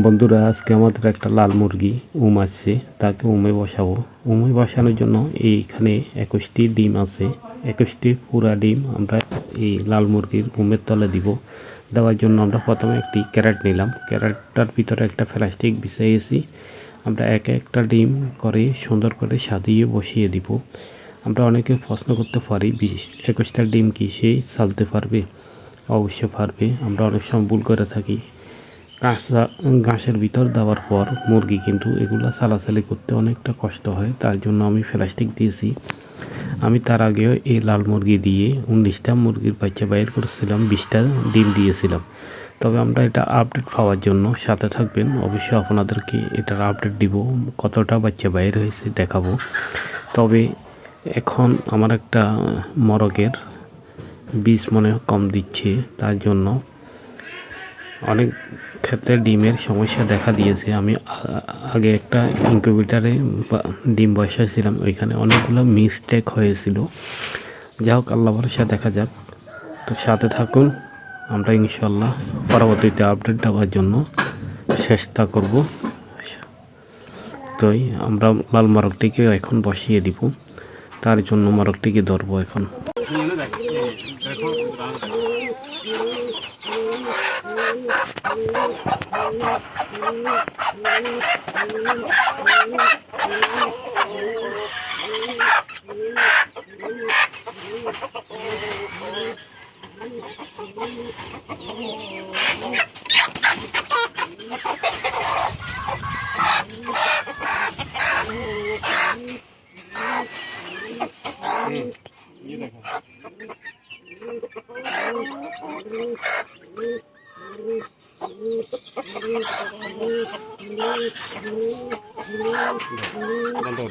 বন্ধুরা, আজকে আমাদের একটা লাল মুরগি উম আসছে, তাকে উমে বসাবো। উমে বসানোর জন্য এইখানে একুশটি ডিম আছে। একুশটি পুরা ডিম আমরা এই লাল মুরগির উমের তলে দিব। দেওয়ার জন্য আমরা প্রথমে একটি ক্যারেট নিলাম। ক্যারেটটার ভিতরে একটা প্লাস্টিক বিছাইয়েছি আমরা এক একটা ডিম করে সুন্দর করে সাজিয়ে বসিয়ে দিব। আমরা অনেকে প্রশ্ন করতে পারি, বিশ, একুশটা ডিম কি সে চালতে পারবে? অবশ্যই পারবে। আমরা অনেক সময় ভুল করে থাকি। কাঁচা ঘাসের ভিতর দেওয়ার পর মুরগি কিন্তু এগুলো চালাচালি করতে অনেকটা কষ্ট হয়, তার জন্য আমি প্লাস্টিক দিয়েছি। আমি তার আগেও এই লাল মুরগি দিয়ে উনিশটা মুরগির বাচ্চা বাইর করেছিলাম, বিশটা ডিম দিয়েছিলাম। তবে আমরা এটা আপডেট পাওয়ার জন্য সাথে থাকবেন, অবশ্যই আপনাদেরকে এটার আপডেট দিব, কতটা বাচ্চা বাইর হয়েছে দেখাবো। তবে এখন আমার একটা মরগের বীজ মনে কম দিচ্ছে, তার জন্য অনেক ক্ষেত্রে ডিমের সমস্যা দেখা দিয়েছে। আমি আগে একটা ইনকিউবেটারে ডিম বসাইছিলাম, ওইখানে অনেকগুলো মিস্টেক হয়েছিল। যা হোক, আল্লাহ ভরসা, দেখা যাক। তো সাথে থাকুন, আমরা ইনশাল্লাহ পরবর্তীতে আপডেট দেওয়ার জন্য চেষ্টা করব। তো আমরা লাল মারকটিকে এখন বসিয়ে দিব। তার জন্য মারকটিকে ধরবো এখন। như này 난다